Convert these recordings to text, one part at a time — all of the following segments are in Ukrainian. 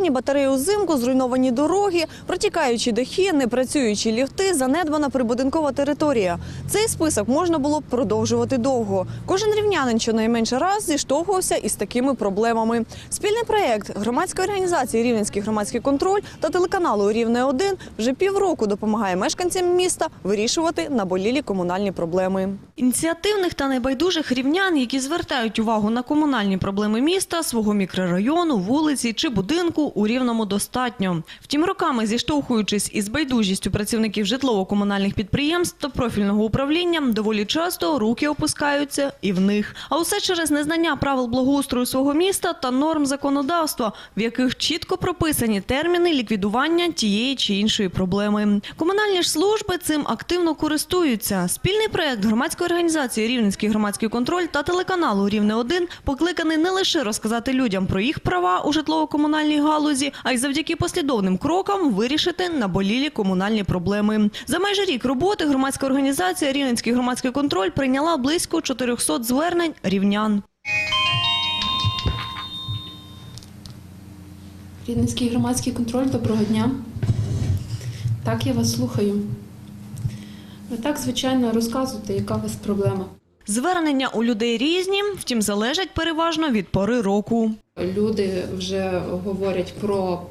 Холодні батареї узимку, зруйновані дороги, протікаючі дахи, непрацюючі ліфти, занедбана прибудинкова територія. Цей список можна було б продовжувати довго. Кожен рівнянин щонайменше раз зіштовхувався із такими проблемами. Спільний проєкт громадської організації Рівненський громадський контроль та телеканалу Рівне 1 вже півроку допомагає мешканцям міста вирішувати наболілі комунальні проблеми. Ініціативних та небайдужих рівнян, які звертають увагу на комунальні проблеми міста, свого мікрорайону, вулиці чи будинку у рівному достатньо. Втім, роками зіштовхуючись із байдужістю працівників житлово-комунальних підприємств та профільного управління, доволі часто руки опускаються і в них. А усе через незнання правил благоустрою свого міста та норм законодавства, в яких чітко прописані терміни ліквідування тієї чи іншої проблеми. Комунальні ж служби цим активно користуються. Спільний проект громадської організації Рівненський громадський контроль та телеканалу Рівне 1 покликаний не лише розказати людям про їх права у житлово-комунальній галузі, а й завдяки послідовним крокам вирішити наболілі комунальні проблеми. За майже рік роботи громадська організація Рівненський громадський контроль прийняла близько 400 звернень рівнян. Рівненський громадський контроль, доброго дня. Так, я вас слухаю. Ви так, звичайно, розказуєте, яка у вас проблема. Звернення у людей різні, втім залежать переважно від пори року. Люди вже говорять про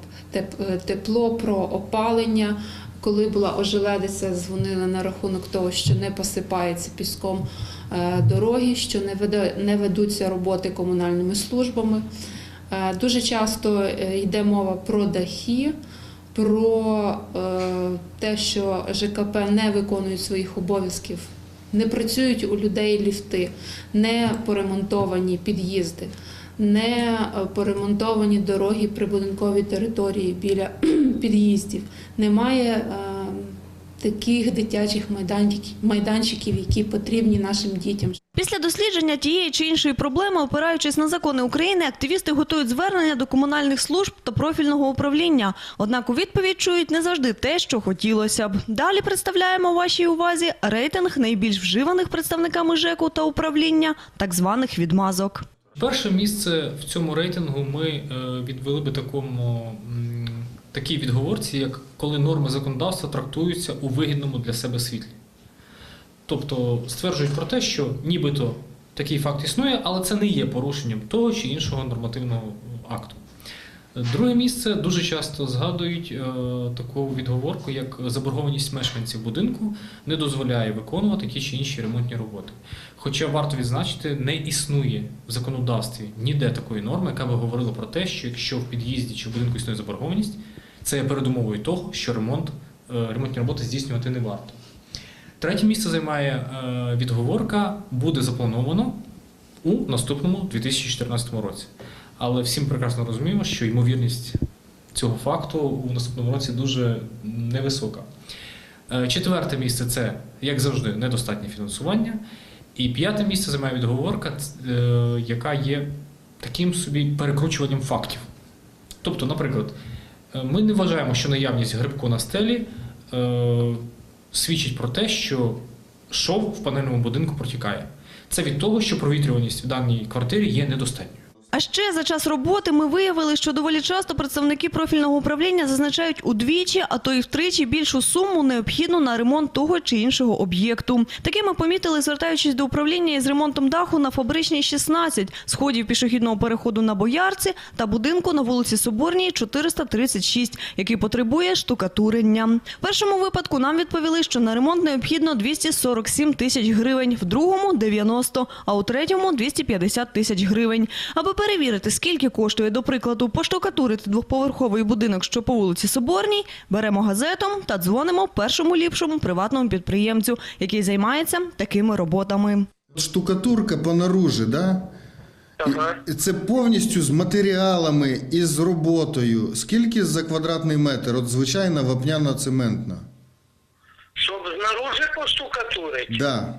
тепло, про опалення. Коли була ожеледиця, дзвонили на рахунок того, що не посипається піском е, дороги, що не ведуться роботи комунальними службами. Е, Дуже часто е, йде мова про дахи, про е, те, що ЖКП не виконують своїх обов'язків, не працюють у людей ліфти, не поремонтовані під'їзди, не е, поремонтовані дороги прибудинкові території біля під'їздів. Немає е, таких дитячих майданчиків, майданчиків, які потрібні нашим дітям. Після дослідження тієї чи іншої проблеми, опираючись на закони України, активісти готують звернення до комунальних служб та профільного управління. Однак у відповідь чують не завжди те, що хотілося б. Далі представляємо вашій увазі рейтинг найбільш вживаних представниками ЖЕКу та управління так званих відмазок. Перше місце в цьому рейтингу ми е, відвели би такому такій відговорці, як коли норми законодавства трактуються у вигідному для себе світлі. Тобто стверджують про те, що нібито такий факт існує, але це не є порушенням того чи іншого нормативного акту. Друге місце дуже часто згадують е, таку відговорку, як заборгованість мешканців будинку не дозволяє виконувати ті чи інші ремонтні роботи. Хоча варто відзначити, не існує в законодавстві ніде такої норми, яка би говорила про те, що якщо в під'їзді чи в будинку існує заборгованість, це є передумовою того, що ремонт, е, ремонтні роботи здійснювати не варто. Третє місце займає е, відговорка буде заплановано у наступному 2014 році. Але всім прекрасно розуміємо, що ймовірність цього факту у наступному році дуже невисока. Е, Четверте місце це, як завжди, недостатнє фінансування. І п'яте місце займає відговорка, яка є таким собі перекручуванням фактів. Тобто, наприклад, ми не вважаємо, що наявність грибку на стелі е, свідчить про те, що шов в панельному будинку протікає. Це від того, що провітрюваність в даній квартирі є недостатньою. А ще за час роботи ми виявили, що доволі часто представники профільного управління зазначають удвічі, а то й втричі більшу суму необхідну на ремонт того чи іншого об'єкту. Таке ми помітили, звертаючись до управління із ремонтом даху на Фабричній 16, сходів пішохідного переходу на Боярці та будинку на вулиці Соборній 436, який потребує штукатурення. В першому випадку нам відповіли, що на ремонт необхідно 247 тисяч гривень, в другому – 90, а у третьому – 250 тисяч гривень. Аби перевірити, скільки коштує, до прикладу, поштукатурити двохповерховий будинок, що по вулиці Соборній, беремо газетом та дзвонимо першому ліпшому приватному підприємцю, який займається такими роботами. Штукатурка по наружі, да? Ага. Це повністю з матеріалами і з роботою. Скільки за квадратний метр? От звичайна вапняна цементна. Щоб знаружи поштукатурить, Да.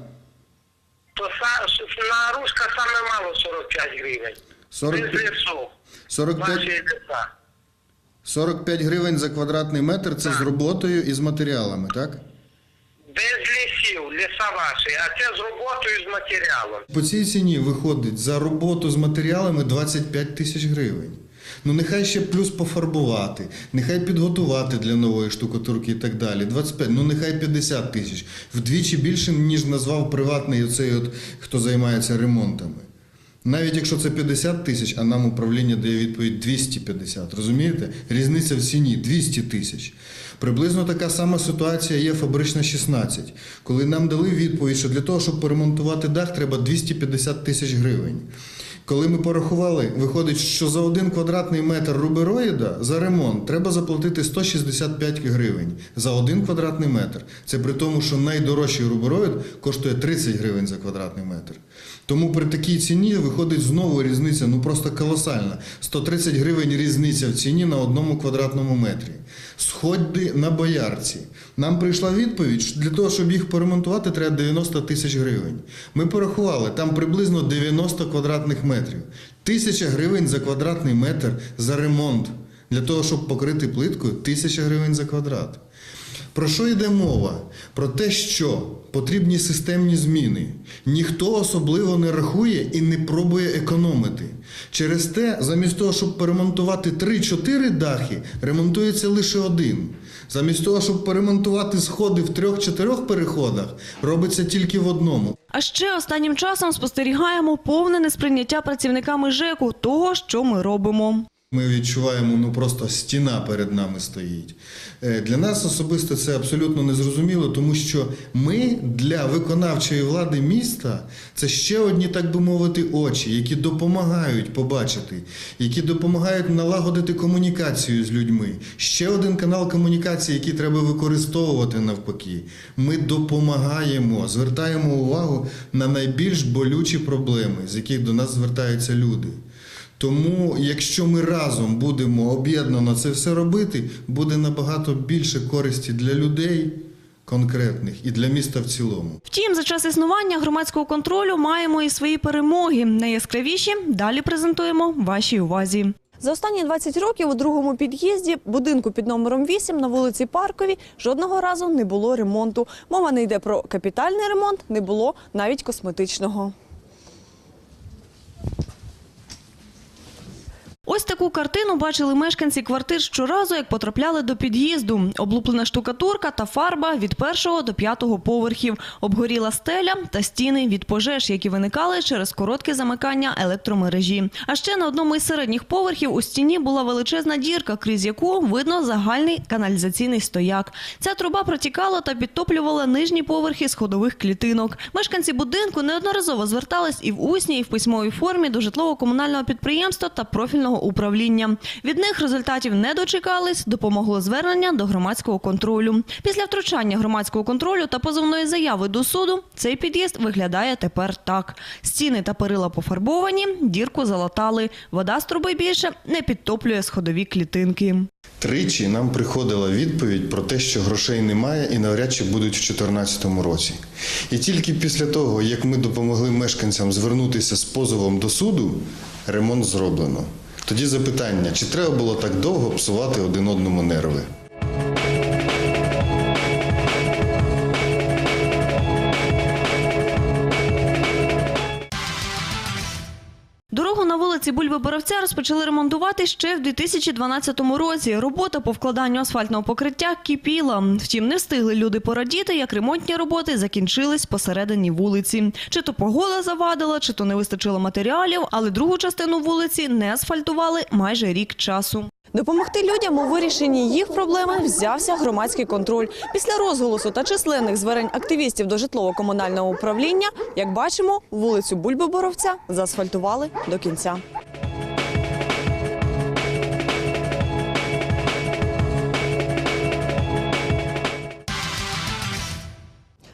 то са- на ручка саме мало 45 гривень. 45, Без 45, 45 гривень за квадратний метр це з роботою і з матеріалами, так? Без лісів, ліса ваші, а це з роботою з матеріалом. По цій ціні виходить за роботу з матеріалами 25 тисяч гривень. Ну нехай ще плюс пофарбувати, нехай підготувати для нової штукатурки і так далі. 25, ну нехай 50 тисяч. Вдвічі більше, ніж назвав приватний оцей, от, хто займається ремонтами. Навіть якщо це 50 тисяч, а нам управління дає відповідь 250. Розумієте? Різниця в ціні 200 тисяч. Приблизно така сама ситуація є фабрична 16, коли нам дали відповідь, що для того, щоб поремонтувати дах, треба 250 тисяч гривень. Коли ми порахували, виходить, що за один квадратний метр рубероїда за ремонт треба заплатити 165 гривень за один квадратний метр. Це при тому, що найдорожчий рубероїд коштує 30 гривень за квадратний метр. Тому при такій ціні виходить знову різниця, ну просто колосальна. 130 гривень різниця в ціні на одному квадратному метрі. Сходи на боярці. Нам прийшла відповідь, що для того, щоб їх поремонтувати, треба 90 тисяч гривень. Ми порахували, там приблизно 90 квадратних метрів. Тисяча гривень за квадратний метр за ремонт. Для того, щоб покрити плиткою, тисяча гривень за квадрат. Про що йде мова? Про те, що потрібні системні зміни. Ніхто особливо не рахує і не пробує економити. Через те, замість того, щоб поремонтувати 3-4 дахи, ремонтується лише один. Замість того, щоб поремонтувати сходи в трьох-чотирьох переходах, робиться тільки в одному. А ще останнім часом спостерігаємо повне несприйняття працівниками ЖЕКу того, що ми робимо. Ми відчуваємо, ну просто стіна перед нами стоїть. Е, Для нас особисто це абсолютно незрозуміло, тому що ми для виконавчої влади міста це ще одні, так би мовити, очі, які допомагають побачити, які допомагають налагодити комунікацію з людьми. Ще один канал комунікації, який треба використовувати навпаки. Ми допомагаємо, звертаємо увагу на найбільш болючі проблеми, з яких до нас звертаються люди. Тому, якщо ми разом будемо об'єднано це все робити, буде набагато більше користі для людей конкретних і для міста в цілому. Втім, за час існування громадського контролю маємо і свої перемоги. Найяскравіші далі презентуємо вашій увазі. За останні 20 років у другому під'їзді будинку під номером 8 на вулиці Парковій жодного разу не було ремонту. Мова не йде про капітальний ремонт, не було навіть косметичного. Ось таку картину бачили мешканці квартир щоразу, як потрапляли до під'їзду. Облуплена штукатурка та фарба від першого до п'ятого поверхів. Обгоріла стеля та стіни від пожеж, які виникали через коротке замикання електромережі. А ще на одному із середніх поверхів у стіні була величезна дірка, крізь яку видно загальний каналізаційний стояк. Ця труба протікала та підтоплювала нижні поверхи сходових клітинок. Мешканці будинку неодноразово звертались і в усній, і в письмовій формі до житлово-комунального підприємства та профільного управління. Від них результатів не дочекались, допомогло звернення до громадського контролю. Після втручання громадського контролю та позовної заяви до суду цей під'їзд виглядає тепер так: стіни та перила пофарбовані, дірку залатали. Вода з труби більше не підтоплює сходові клітинки. Тричі нам приходила відповідь про те, що грошей немає і навряд чи будуть в 2014 році. І тільки після того, як ми допомогли мешканцям звернутися з позовом до суду, ремонт зроблено. Тоді запитання, чи треба було так довго псувати один одному нерви? Вулиці Бульби Боровця розпочали ремонтувати ще в 2012 році. Робота по вкладанню асфальтного покриття кипіла. Втім, не встигли люди порадіти, як ремонтні роботи закінчились посередині вулиці. Чи то погода завадила, чи то не вистачило матеріалів, але другу частину вулиці не асфальтували майже рік часу. Допомогти людям у вирішенні їх проблеми взявся громадський контроль. Після розголосу та численних зверень активістів до житлово-комунального управління, як бачимо, вулицю Бульби Боровця заасфальтували до кінця.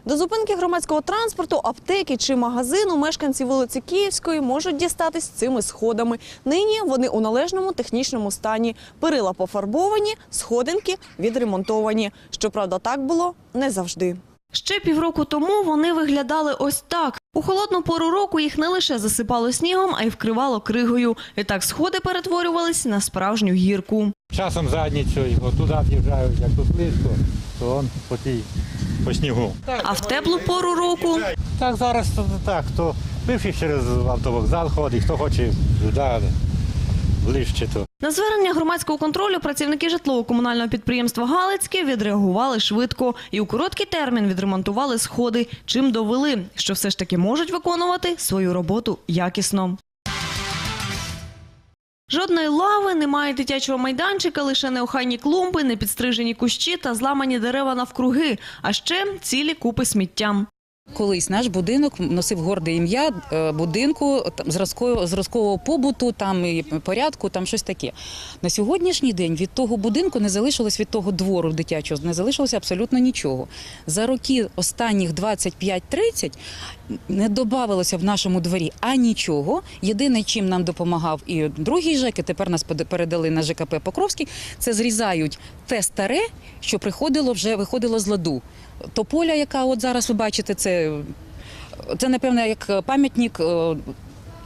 До зупинки громадського транспорту, аптеки чи магазину мешканці вулиці Київської можуть дістатись цими сходами. Нині вони у належному технічному стані. Перила пофарбовані, сходинки відремонтовані. Щоправда, так було не завжди. Ще півроку тому вони виглядали ось так. У холодну пору року їх не лише засипало снігом, а й вкривало кригою. І так сходи перетворювалися на справжню гірку. Часом задницею, туди в'їжджають, як тут близько, то он по тій по снігу. А в теплу пору року Так зараз то так, хто бивший через автовокзал ходить, хто хоче туди. Ближче то. На звернення громадського контролю працівники житлово-комунального підприємства Галицьке відреагували швидко і у короткий термін відремонтували сходи, чим довели, що все ж таки можуть виконувати свою роботу якісно. Жодної лави, немає дитячого майданчика, лише неохайні клумби, непідстрижені кущі та зламані дерева навкруги, а ще цілі купи сміття. Колись наш будинок носив горде ім'я е, будинку зразкового, зразкового побуту, там і порядку, там щось таке. На сьогоднішній день від того будинку не залишилось від того двору дитячого, не залишилося абсолютно нічого. За роки останніх 25-30 не додавалося в нашому дворі а нічого. Єдине, чим нам допомагав і другий ЖЕК, і тепер нас передали на ЖКП Покровський, це зрізають те старе, що приходило вже виходило з ладу. Тополя, яка от зараз ви бачите, це, це напевно як пам'ятник е,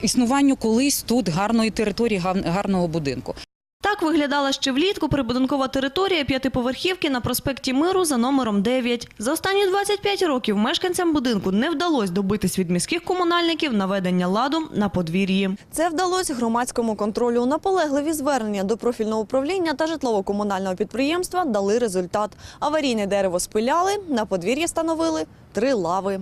існуванню колись тут гарної території, гарного будинку. Так виглядала ще влітку прибудинкова територія п'ятиповерхівки на проспекті Миру за номером 9. За останні 25 років мешканцям будинку не вдалося добитись від міських комунальників наведення ладу на подвір'ї. Це вдалося громадському контролю. Наполегливі звернення до профільного управління та житлово-комунального підприємства дали результат. Аварійне дерево спиляли, на подвір'ї встановили три лави.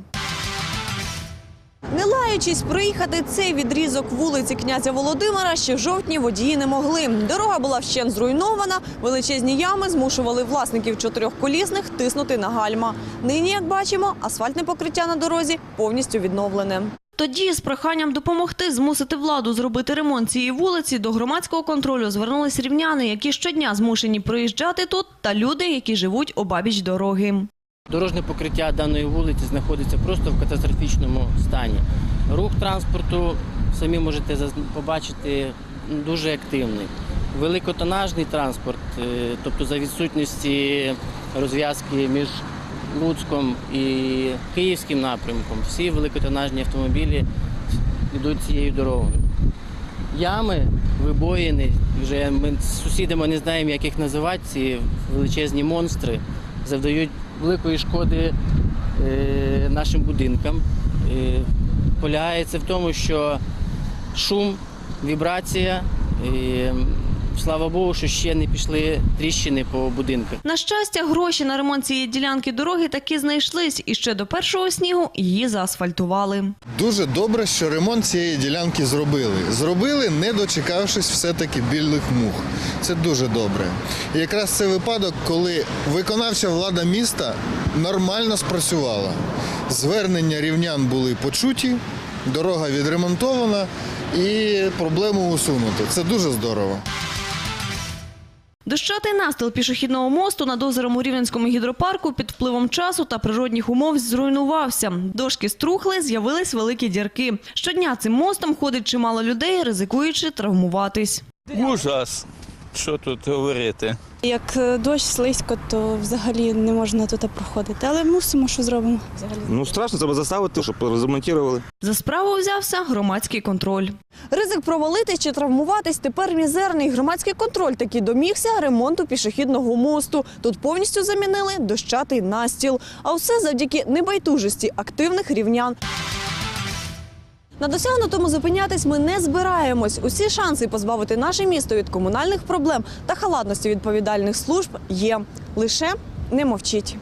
Не лаючись проїхати цей відрізок вулиці князя Володимира ще в жовтні водії не могли. Дорога була вщент зруйнована, величезні ями змушували власників чотирьохколісних тиснути на гальма. Нині, як бачимо, асфальтне покриття на дорозі повністю відновлене. Тоді з проханням допомогти змусити владу зробити ремонт цієї вулиці до громадського контролю звернулись рівняни, які щодня змушені проїжджати тут, та люди, які живуть обабіч дороги. Дорожнє покриття даної вулиці знаходиться просто в катастрофічному стані. Рух транспорту, самі можете побачити, дуже активний. Великотонажний транспорт, е, тобто за відсутності розв'язки між Луцьком і Київським напрямком, всі великотонажні автомобілі йдуть цією дорогою. Ями, вибоїни, вже ми з сусідами не знаємо, як їх називати, ці величезні монстри завдають великої шкоди е, нашим будинкам. Е, полягається в тому, що шум, вібрація. е, слава Богу, що ще не пішли тріщини по будинках. На щастя, гроші на ремонт цієї ділянки дороги таки знайшлись, і ще до першого снігу її заасфальтували. Дуже добре, що ремонт цієї ділянки зробили. Зробили, не дочекавшись все-таки білих мух. Це дуже добре. І якраз це випадок, коли виконавча влада міста нормально спрацювала. Звернення рівнян були почуті, дорога відремонтована і проблему усунуто. Це дуже здорово. Дощатий настил пішохідного мосту над озером у Рівненському гідропарку під впливом часу та природних умов зруйнувався. Дошки струхли, з'явились великі дірки. Щодня цим мостом ходить чимало людей, ризикуючи травмуватись. Ужас. Що тут говорити? Як е, дощ слизько, то взагалі не можна тут проходити. Але мусимо, що зробимо взагалі. Ну страшно, треба заставити, щоб розмонтували. За справу взявся громадський контроль. Ризик провалитись чи травмуватись тепер мізерний. Громадський контроль таки домігся ремонту пішохідного мосту. Тут повністю замінили дощатий настіл. А все завдяки небайдужості активних рівнян. На досягнутому зупинятись ми не збираємось. Усі шанси позбавити наше місто від комунальних проблем та халатності відповідальних служб є. Лише не мовчіть.